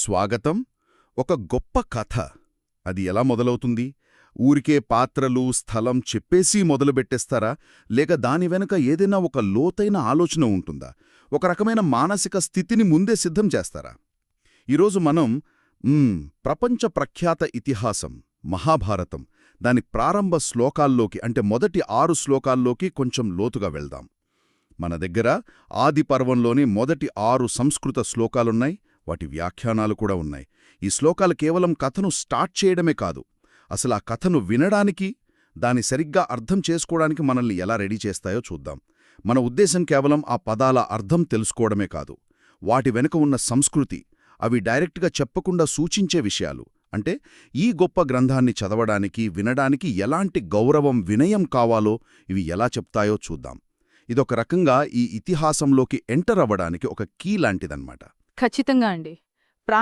స్వాగతం. ఒక గొప్ప కథ. అది ఎలా మొదలవుతుంది? ఊరికే పాత్రలు స్థలం చెప్పేసి మొదలుపెట్టేస్తారా లేక దాని వెనుక ఏదైనా ఒక లోతైన ఆలోచన ఉంటుందా? ఒక రకమైన మానసిక స్థితిని ముందే సిద్ధం చేస్తారా? ఈరోజు మనం ప్రపంచ ప్రఖ్యాత ఇతిహాసం మహాభారతం దాని ప్రారంభ శ్లోకాల్లోకి అంటే మొదటి ఆరు శ్లోకాల్లోకి కొంచెం లోతుగా వెళ్దాం. మన దగ్గర ఆది పర్వంలోని మొదటి ఆరు సంస్కృత శ్లోకాలున్నాయి. వాటి వ్యాఖ్యానాలు కూడా ఉన్నాయి. ఈ శ్లోకాలు కేవలం కథను స్టార్ట్ చేయడమే కాదు. అసలు ఆ కథను వినడానికి దాని సరిగ్గా అర్థం చేసుకోవడానికి మనల్ని ఎలా రెడీ చేస్తాయో చూద్దాం. మన ఉద్దేశం కేవలం ఆ పదాల అర్థం తెలుసుకోవడమే కాదు. వాటి వెనుక ఉన్న సంస్కృతి అవి డైరెక్ట్గా చెప్పకుండా సూచించే విషయాలు. అంటే ఈ గొప్ప గ్రంథాన్ని చదవడానికి వినడానికి ఎలాంటి గౌరవం వినయం కావాలో ఇవి ఎలా చెప్తాయో చూద్దాం. ఇదొక రకంగా ఈ ఇతిహాసంలోకి ఎంటర్ అవ్వడానికి ఒక కీ లాంటిదన్నమాట. ఖచ్చితంగా అండి.